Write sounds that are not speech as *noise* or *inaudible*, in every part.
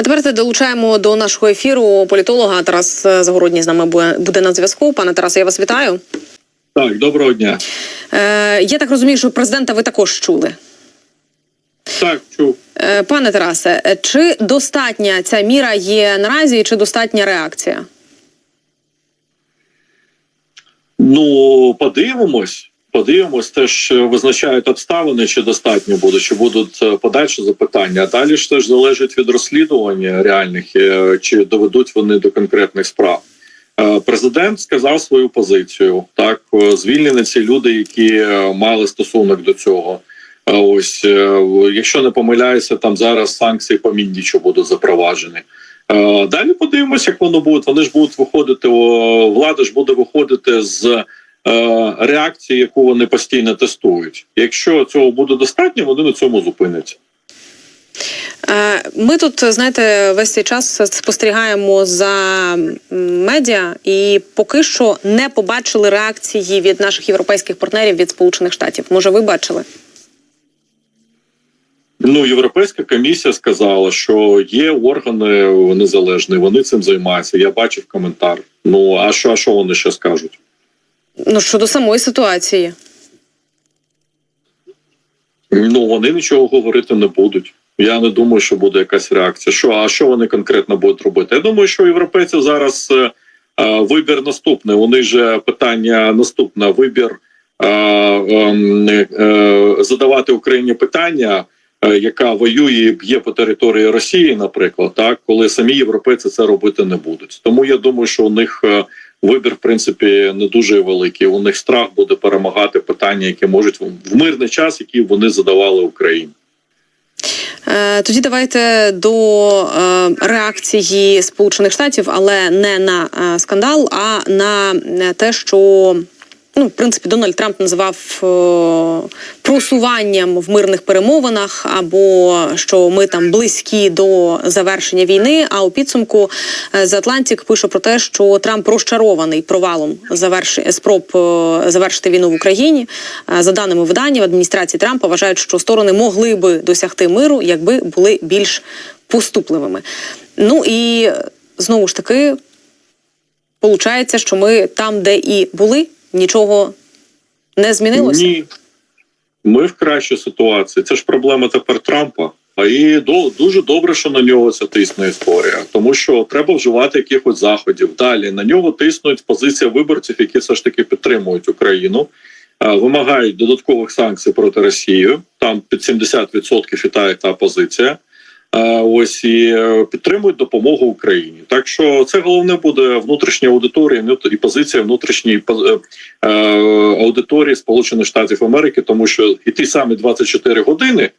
А тепер долучаємо до нашого ефіру політолога Тарас Загородній з нами буде- на зв'язку. Пане Тарасе, я вас вітаю. Так, доброго дня. Е, я так розумію, що президента ви також чули. Так, чув. Е, пане Тарасе, чи достатня ця міра є наразі, і чи достатня реакція? Ну, подивимось. Подивимось, теж визначають обставини, чи достатньо буде, чи будуть е, подальші запитання. Далі ж теж залежить від розслідування реальних, е, чи доведуть вони до конкретних справ. Е, Президент сказав свою позицію. Так, звільнені ці люди, які мали стосунок до цього. Ось, якщо не помиляюся, там зараз санкції по Міндічу будуть запроваджені. Далі подивимося, як воно буде. Вони ж будуть виходити, влада ж буде виходити з реакції, яку вони постійно тестують. Якщо цього буде достатньо, вони на цьому зупиняться. Е, Ми тут, знаєте, весь цей час спостерігаємо за медіа і поки що не побачили реакції від наших європейських партнерів від Сполучених Штатів. Може, ви бачили? Ну, Європейська комісія сказала, що є органи незалежні, вони цим займаються. Я бачив коментар. Ну а що, а що вони ще скажуть? Ну щодо самої ситуації. Ну вони нічого говорити не будуть. Я не думаю, що буде якась реакція. Що а що вони конкретно будуть робити? Я думаю, що у європейців зараз е, е, вибір наступний. Них же питання наступне: вибір е, ем, е, задавати Україні питання, е, яка воює і б'є по території Росії, наприклад, так коли самі європейці це робити не будуть. Тому я думаю, що у них. е, Вибір, в принципі, не дуже великий. У них страх буде перемагати питання, які можуть в мирний час, які вони задавали Україні. Е, Тоді давайте до е, реакції Сполучених Штатів, але не на е, скандал, а на те, що ну, в принципі Дональд Трамп називав е, просуванням в мирних перемовинах, або що ми там близькі до завершення війни. А у підсумку е, The Atlantic пише про те, що Трамп розчарований провалом заверш... спроб е, завершити війну в Україні. Е, За даними видання, в адміністрації Трампа вважають, що сторони могли би досягти миру, якби були більш поступливими. Ну і е, знову ж таки, Получається, що ми там, де і були, нічого не змінилося. Ні, ми в кращій ситуації. Це ж проблема тепер Трампа. А і дуже добре, що на нього ця тисне історія, тому що треба вживати якихось заходів. Далі на нього тиснуть позиція виборців, які все ж таки підтримують Україну, е, вимагають додаткових санкцій проти Росії. Там під 70% і та, і та позиція. Ось і е, підтримують допомогу Україні. Так що це головне буде внутрішня аудиторія ну, і позиція внутрішньої е, е, аудиторії Сполучених Штатів Америки, тому що і ті самі 24 години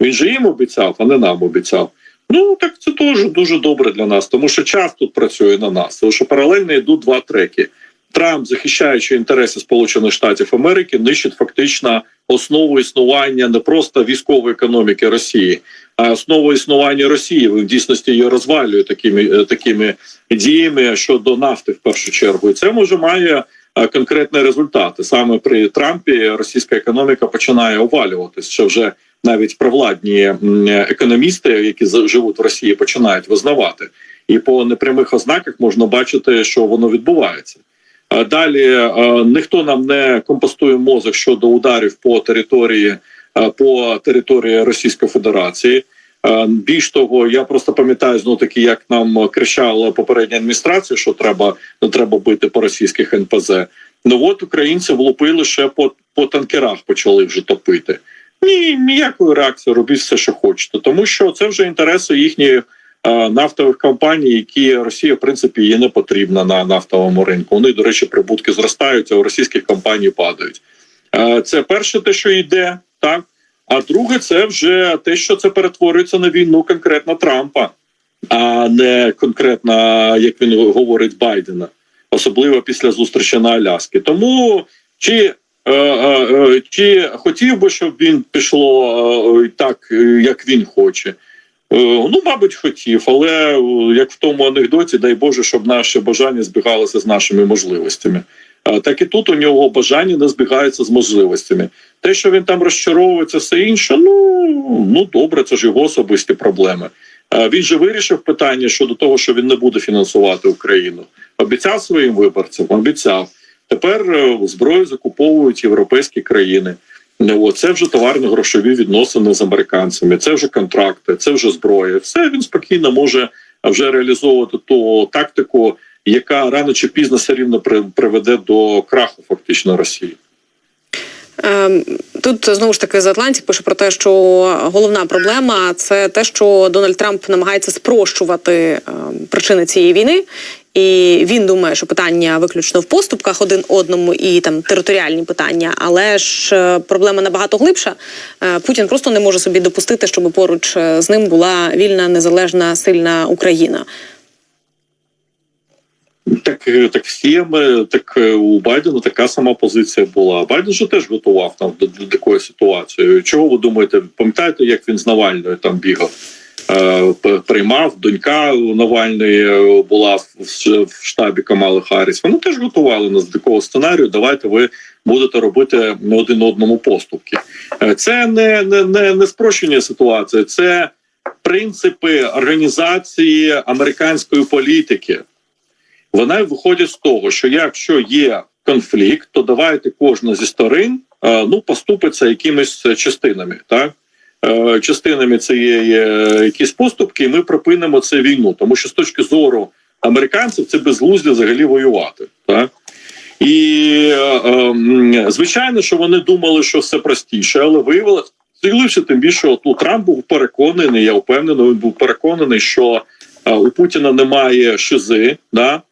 він же їм обіцяв, а не нам обіцяв. Ну так це теж дуже добре для нас, тому що час тут працює на нас. Тому що паралельно йдуть два треки. Трамп, захищаючи інтереси Сполучених Штатів Америки, нищить фактично основу існування не просто військової економіки Росії, основу існування Росії. В дійсності її розвалює такими е, такими діями щодо нафти в першу чергу. І це може має е, конкретні результати. Саме при Трампі російська економіка починає овалюватись. Що вже навіть провладні економісти, які живуть в Росії, починають визнавати. І по непрямих ознаках можна бачити, що воно відбувається. Далі е, ніхто нам не компостує мозок щодо ударів по території по території Російської Федерації. Е, Більш того, я просто пам'ятаю знову таки, як нам кричала попередня адміністрація, що треба не треба бити по російських НПЗ. Ну от українці влупили ще по, по танкерах, почали вже топити. Ні, ніякої реакції, робіть все, що хочете, тому що це вже інтереси їхніх е, нафтових компаній, які Росія, в принципі, є не потрібна на нафтовому ринку. Вони, до речі, прибутки зростають, а у російських компаній падають. Е, Це перше, те, що йде, так. А друге, це вже те, що це перетворюється на війну конкретно Трампа, а не конкретно, як він говорить, Байдена, особливо після зустрічі на Аляскі. Тому чи Е, е, е, Чи хотів би, щоб він пішло е, так, е, як він хоче? Е, Ну, мабуть, хотів, але е, як в тому анекдоті, дай Боже, щоб наші бажання збігалися з нашими можливостями. Так і тут у нього бажання не збігаються з можливостями. Те, що він там розчаровується, все інше, ну, ну добре, це ж його особисті проблеми. Він же вирішив питання щодо того, що він не буде фінансувати Україну. Обіцяв своїм виборцям, обіцяв. Тепер е, зброю закуповують європейські країни. Це вже товарно-грошові відносини з американцями, це вже контракти, це вже зброя. Все він спокійно може вже реалізовувати ту тактику, яка рано чи пізно все рівно при- приведе до краху фактично Росії. Ем, Тут знову ж таки з Атлантик пише про те, що головна проблема це те, що Дональд Трамп намагається спрощувати ем, причини цієї війни. І він думає, що питання виключно в поступках один одному і там територіальні питання, але ж е, проблема набагато глибша. Е, Путін просто не може собі допустити, щоб поруч е, з ним була вільна, незалежна, сильна Україна. Так, е, так всім, е, так е, у Байдена така сама позиція була. Байден же теж готував там до, до такої ситуації. Чого ви думаєте? Пам'ятаєте, як він з Навальною там бігав? Приймав донька Навальної була в, штабі Камали Харріс. Вони теж готували нас до такого сценарію. Давайте ви будете робити один одному поступки. Це не, не, не, не спрощення ситуації, це принципи організації американської політики. Вона виходить з того, що якщо є конфлікт, то давайте кожна зі сторін е, ну поступиться якимись частинами. Так Е, частинами є якісь поступки, і ми припинимо це війну, тому що з точки зору американців це безглуздя взагалі воювати. Так і е, е, звичайно, що вони думали, що все простіше, але виявилося ціліше, тим більше от, ну, Трамп був переконаний. Я впевнений, він був переконаний, що е, у Путіна немає шизи. Да?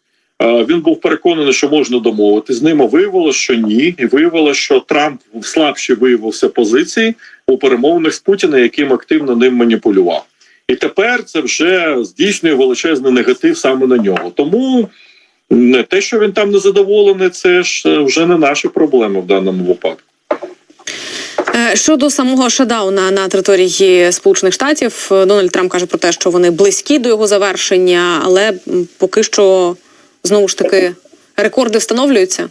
Він був переконаний, що можна домовитися з ним. а Виявилося, що ні, і виявилося, що Трамп слабші виявився позиції у перемовинах з Путіна, яким активно ним маніпулював. І тепер це вже здійснює величезний негатив саме на нього. Тому м, те, що він там не задоволений, це ж е, вже не наші проблеми в даному випадку. Е, Щодо самого шатдауна на території Сполучених Штатів, е, Дональд Трамп каже про те, що вони близькі до його завершення, але поки що знову ж таки рекорди встановлюються.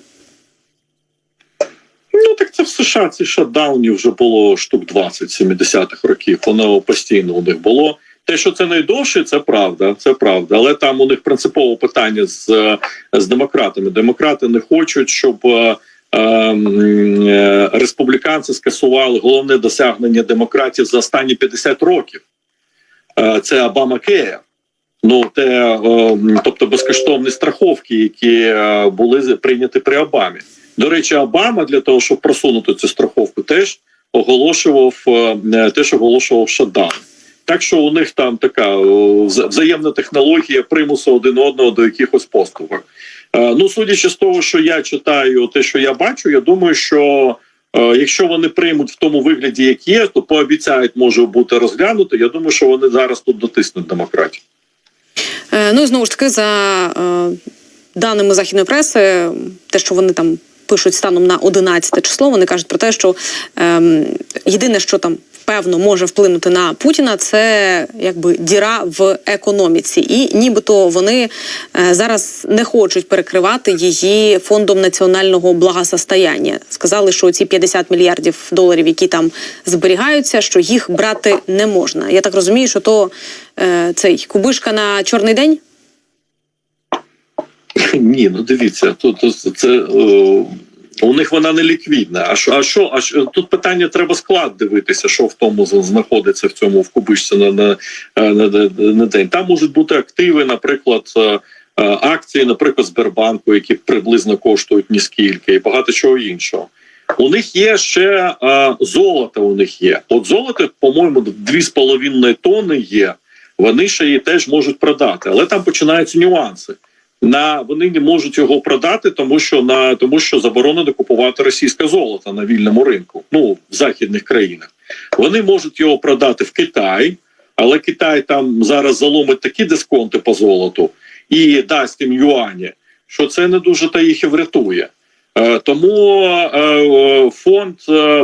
Ну так це в США ці шатдауні вже було штук 20 70-х років. Воно постійно у них було. Те, що це найдовше, це правда, це правда. Але там у них принципове питання з, з демократами. Демократи не хочуть, щоб е, е, е, республіканці скасували головне досягнення демократів за останні 50 років. Е, це Обама Кея. Ну, те, е, тобто безкоштовні страховки, які е, були прийняті при Обамі. До речі, Обама для того, щоб просунути цю страховку, теж оголошував е, теж оголошував шатдаун. Так що у них там така взаємна технологія примусу один одного до якихось поступок. Ну, судячи з того, що я читаю, те, що я бачу, я думаю, що якщо вони приймуть в тому вигляді, як є, то пообіцяють може бути розглянуто. Я думаю, що вони зараз тут дотиснуть демократію. Е, Ну і знову ж таки, за е, даними західної преси, те, що вони там пишуть станом на 11 число, вони кажуть про те, що ем, єдине, що там певно може вплинути на Путіна, це якби діра в економіці, і нібито вони е, зараз не хочуть перекривати її фондом національного благосостояння. Сказали, що ці 50 мільярдів доларів, які там зберігаються, що їх брати не можна. Я так розумію, що то е, цей кубишка на чорний день. Ні, ну дивіться, тут, це е, у них вона не ліквідна. А що, а що, а що тут питання треба склад дивитися, що в тому знаходиться в цьому в кубишці на, на, на, на, на день. Там можуть бути активи, наприклад. е, е, Акції, наприклад, Сбербанку, які приблизно коштують ні скільки, і багато чого іншого. У них є ще е, золото. У них є. От золото, по-моєму, 2,5 тонни є. Вони ще її теж можуть продати, але там починаються нюанси на вони не можуть його продати, тому що на тому, що заборонено купувати російське золото на вільному ринку. Ну в західних країнах вони можуть його продати в Китай, але Китай там зараз заломить такі дисконти по золоту і дасть їм юані, що це не дуже та їх і врятує. Е, Тому е, е, фонд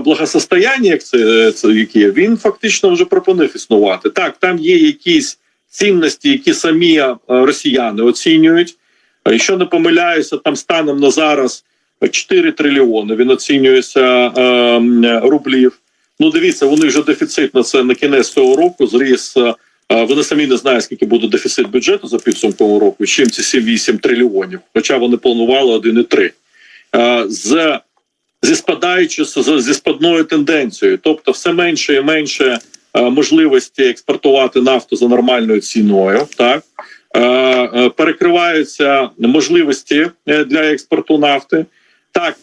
благосостояння, як це, це який, він фактично вже припинив існувати. Так, там є якісь цінності, які самі росіяни оцінюють. А Якщо не помиляюся, там станом на зараз 4 трильйони. Він оцінюється е, рублів. Ну, дивіться, вони вже дефіцит на це на кінець цього року зріс е, Е, Вони самі не знають, скільки буде дефіцит бюджету за підсумком року, чим ці 7-8 трильйонів, хоча вони планували 1,3. Е, З зі спадаючи зі спадною тенденцією, тобто все менше і менше е, можливості експортувати нафту за нормальною ціною, так перекриваються можливості е, для експорту нафти. Так,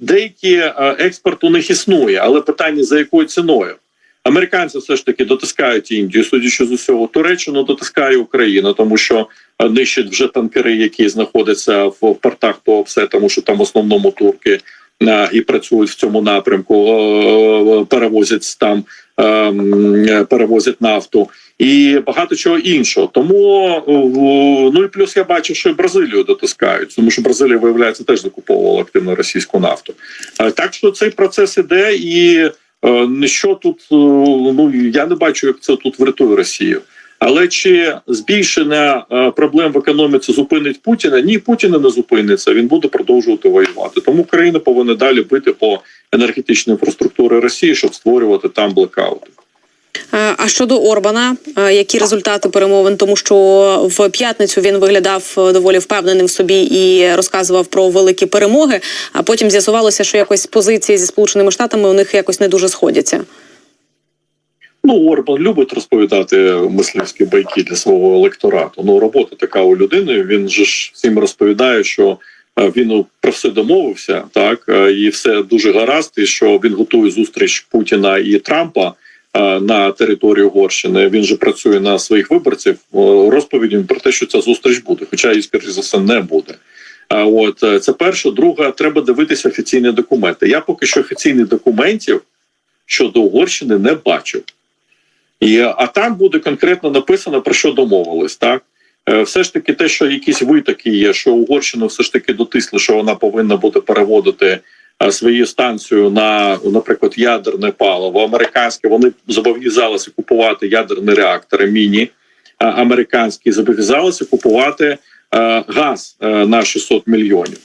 деякі е, експорт у них існує, але питання за якою ціною. Американці все ж таки дотискають Індію, судячи з усього, Туреччину дотискає Україна, тому що е, нищать вже танкери, які знаходяться в портах того все, тому що там в основному турки е, і працюють в цьому напрямку, перевозять там е, перевозять нафту і багато чого іншого. Тому ну і плюс я бачу, що і Бразилію дотискають, тому що Бразилія виявляється теж закуповувала активно російську нафту. Е, Так що цей процес іде, і е, що тут е, ну я не бачу, як це тут врятує Росію. Але чи збільшення е, проблем в економіці зупинить Путіна? Ні, Путіна не зупиниться. Він буде продовжувати воювати. Тому Україна повинна далі бити по енергетичній інфраструктурі Росії, щоб створювати там блекаути. Е, А щодо Орбана, е, які результати перемовин? Тому що в п'ятницю він виглядав доволі впевненим в собі і розказував про великі перемоги. А потім з'ясувалося, що якось позиції зі сполученими штатами у них якось не дуже сходяться. Ну, Орбан любить розповідати мисливські байки для свого електорату. Ну, робота така у людини. Він же ж всім розповідає, що е, він ну, про все домовився, так е, і все дуже гаразд, і що він готує зустріч Путіна і Трампа е, на території Угорщини. Він же працює на своїх виборців. О, Розповідь про те, що ця зустріч буде, хоча її скоріше за все не буде. А от це перше. Друге, треба дивитися офіційні документи. Я поки що офіційних документів щодо Угорщини не бачив. А там буде конкретно написано про що домовились. Так Е, все ж таки, те, що якісь витоки є, що Угорщина все ж таки дотисли, що вона повинна буде переводити е, свою станцію на, наприклад, ядерне паливо. Американське вони зобов'язалися купувати ядерні реактори міні американські, зобов'язалися купувати е, газ е, на 600 мільйонів.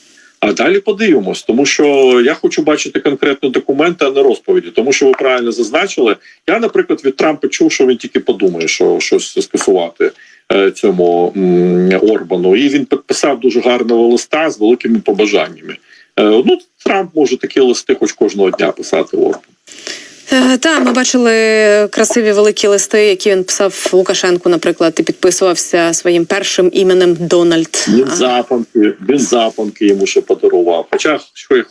А далі подивимось, тому що я хочу бачити конкретно документи, а не розповіді. Тому що ви правильно зазначили. Я, наприклад, від Трампа чув, що він тільки подумає, що щось скасувати е, цьому Орбану. І він підписав дуже гарного листа з великими побажаннями. Е, ну, Трамп може такі листи, хоч кожного дня писати Орбану. Е, Та ми бачили красиві великі листи, які він писав Лукашенку, наприклад, і підписувався своїм першим іменем Дональд. Він запанки, він запанки йому ще подарував. Хоча,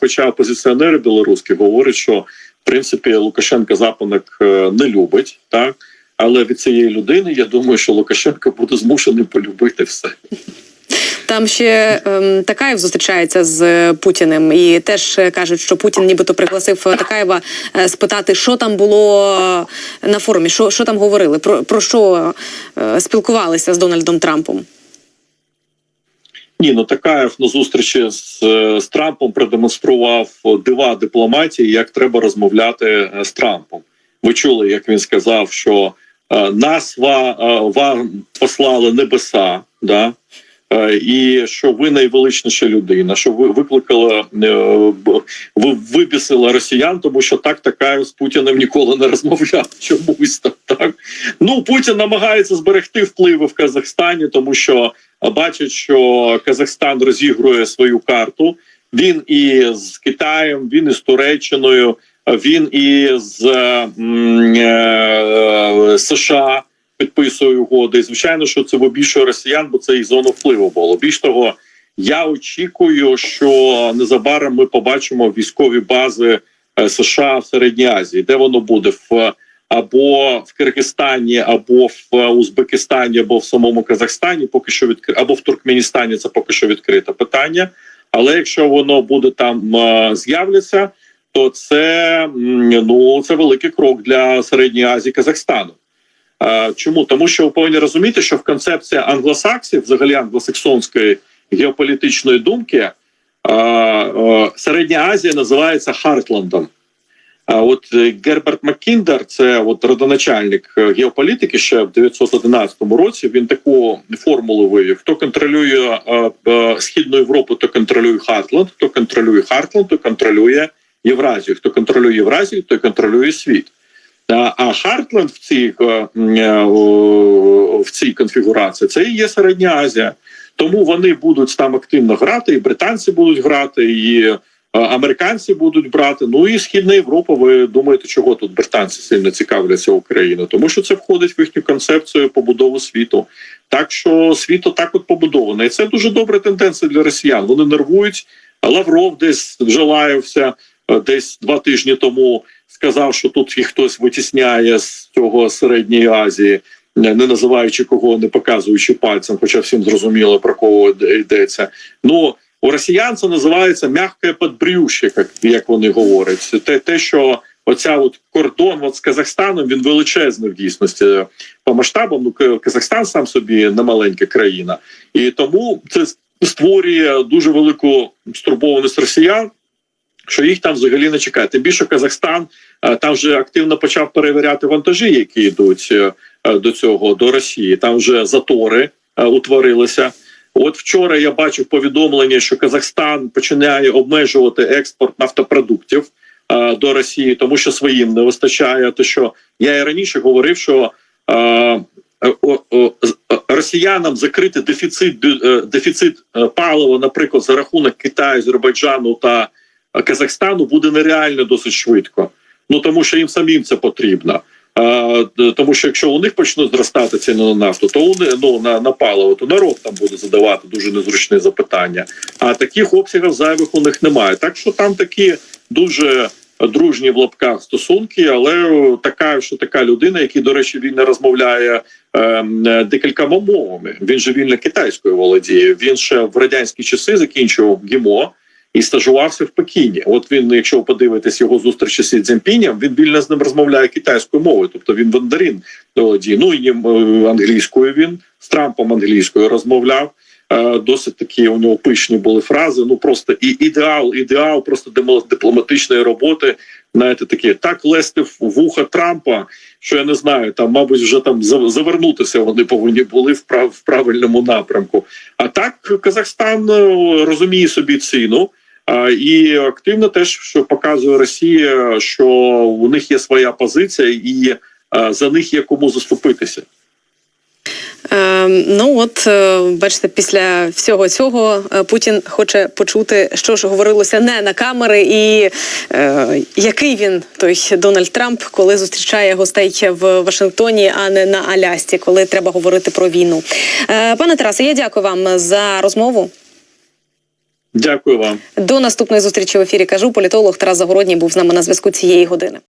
хоча опозиціонери білоруські говорять, що в принципі Лукашенко запанок е, не любить, так але від цієї людини я думаю, що Лукашенко буде змушений полюбити все. Там ще ем, Такаєв зустрічається з Путіним, і теж е, кажуть, що Путін нібито пригласив е, Такаєва е, спитати, що там було на форумі, що, що там говорили, про, про що спілкувалися з Дональдом Трампом. Ні, ну Такаєв на зустрічі з, з Трампом продемонстрував дива дипломатії, як треба розмовляти з Трампом. Ви чули, як він сказав, що е, нас ва, е, вам послали небеса, да? Е, і що ви найвеличніша людина, що ви викликали е, ви вибісили росіян, тому що так Такаєв з Путіним ніколи не розмовляв. *laughs* Чомусь там так. Ну Путін намагається зберегти впливи в Казахстані, тому що бачить, що Казахстан розігрує свою карту. Він і з Китаєм, він і з Туреччиною, він і з е, США підписує угоди. І звичайно, що це вибільшує росіян, бо це і зона впливу було. Більш того, я очікую, що незабаром ми побачимо військові бази е, США в Середній Азії, де воно буде в або в Киргизстані, або в Узбекистані, або в самому Казахстані, поки що відкри... або в Туркменістані. Це поки що відкрите питання. Але якщо воно буде там е, з'являться, то це ну це великий крок для середньої Азії Казахстану. Чому тому, що ви повинні розуміти, що в концепції англосаксів, взагалі англосаксонської геополітичної думки, Середня Азія називається Хартландом. А от е, Герберт Маккіндер, це от родоначальник е, геополітики, ще в 911 році. Він таку формулу вивів: хто контролює е, східну Європу, то контролює Хартланд, хто контролює Хартланд, то контролює Євразію. Хто контролює Євразію, той контролює світ. А, а в цій, е, е, в цій конфігурації це і є Середня Азія. Тому вони будуть там активно грати, і британці будуть грати, і е, американці будуть брати. Ну і Східна Європа. Ви думаєте, чого тут британці сильно цікавляться Україною? Тому що це входить в їхню концепцію побудови світу. Так що світ отак от побудований. Це дуже добра тенденція для росіян. Вони нервують. Лавров десь е, десь два тижні тому. Сказав, що тут їх хтось витісняє з цього середньої Азії, не називаючи кого, не показуючи пальцем, хоча всім зрозуміло про кого йдеться. Ну у росіян це називається м'яке подбрюще, як, як вони говорять. Те, те, що оця от кордон от з Казахстаном він величезний в дійсності по масштабам. Ну Казахстан сам собі не маленька країна, і тому це створює дуже велику стурбованість росіян. Що їх там взагалі не чекає. Тим більше Казахстан е, там вже активно почав перевіряти вантажі, які йдуть е, е, до цього до Росії. Там вже затори утворилися. От вчора я бачив повідомлення, що Казахстан починає обмежувати експорт нафтопродуктів до Росії, тому що своїм не вистачає. То що я і раніше говорив, що росіянам закрити дефіцит дефіцит палива, наприклад, за рахунок Китаю, Азербайджану та Казахстану буде нереально досить швидко. Ну тому що їм самим це потрібно. А, тому що якщо у них почнуть зростати ціни на нафту, то у ну на, на паливо, то народ там буде задавати дуже незручні запитання. А таких обсягів зайвих у них немає. Так що там такі дуже дружні в лапках стосунки, але така, що така людина, який, до речі, він не розмовляє е, декількома мовами. Він же вільно китайською володіє. Він ще в радянські часи закінчував ГІМО і стажувався в Пекіні. От він, якщо ви подивитесь його зустрічі з Цзіньпінем, він вільно з ним розмовляє китайською мовою, тобто він мандарин володіє. Ну і е, англійською він з Трампом англійською розмовляв. Е, Досить такі у нього пишні були фрази. Ну просто і ідеал, ідеал просто дипломатичної роботи. Знаєте, такі так лезти в вуха Трампа, що я не знаю, там, мабуть, вже там за- завернутися вони повинні були в прав в правильному напрямку. А так Казахстан е, розуміє собі ціну. І активно теж що показує Росія, що у них є своя позиція, і за них є кому заступитися. Е, ну от е, бачите, після всього цього е, Путін хоче почути, що ж говорилося не на камери, і е, який він той Дональд Трамп, коли зустрічає гостей в Вашингтоні, а не на Алясці, коли треба говорити про війну. Е, пане Тарасе, я дякую вам за розмову. Дякую вам. До наступної зустрічі в ефірі кажу. Політолог Тарас Загородній був з нами на зв'язку цієї години.